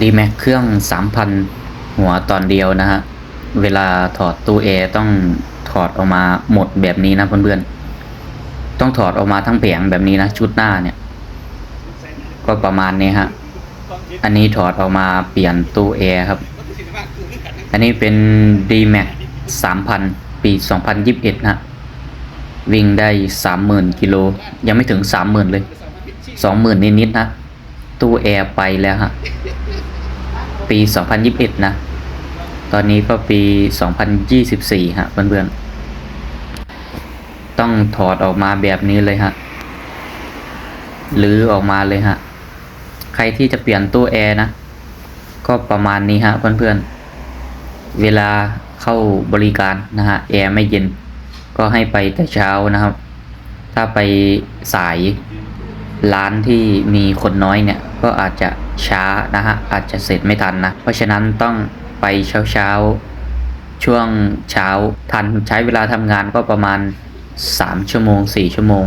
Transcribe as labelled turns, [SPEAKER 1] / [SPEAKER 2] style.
[SPEAKER 1] ดีแม็กเครื่อง 3,000 หัวตอนเดียวนะฮะ เวลาถอดตู้แอร์ต้องถอดออกมาหมดแบบนี้นะเพื่อนๆ ต้องถอดออกมาทั้งแผงแบบนี้นะ ชุดหน้าเนี่ย ก็ประมาณนี้ฮะ อันนี้ถอดออกมาเปลี่ยนตู้แอร์ครับ อันนี้เป็น D-Max 3,000 ปี 2021นะฮะ วิ่งได้ 30,000 กิโล ยังไม่ถึง 30,000 เลย 20,000 นิดๆนะ ตู้แอร์ไปแล้วฮะ ปี 2021 นะ ตอนนี้ก็ปี 2024 ฮะเพื่อนๆ ต้องถอดออกมาแบบนี้เลยฮะหรือออกมาเลยฮะ ใครที่จะเปลี่ยนตู้แอร์นะ ก็ประมาณนี้ฮะเพื่อนๆ เวลาเข้าบริการนะฮะแอร์ไม่เย็น ก็ให้ไปแต่เช้านะครับ ถ้าไปสาย ร้านที่มีคนน้อยเนี่ยก็อาจจะช้านะฮะอาจจะเสร็จไม่ทันนะ เพราะฉะนั้นต้องไปเช้าเช้าๆช่วงเช้าทันใช้เวลาทำงานก็ประมาณ 3 ชั่วโมง 4 ชั่วโมง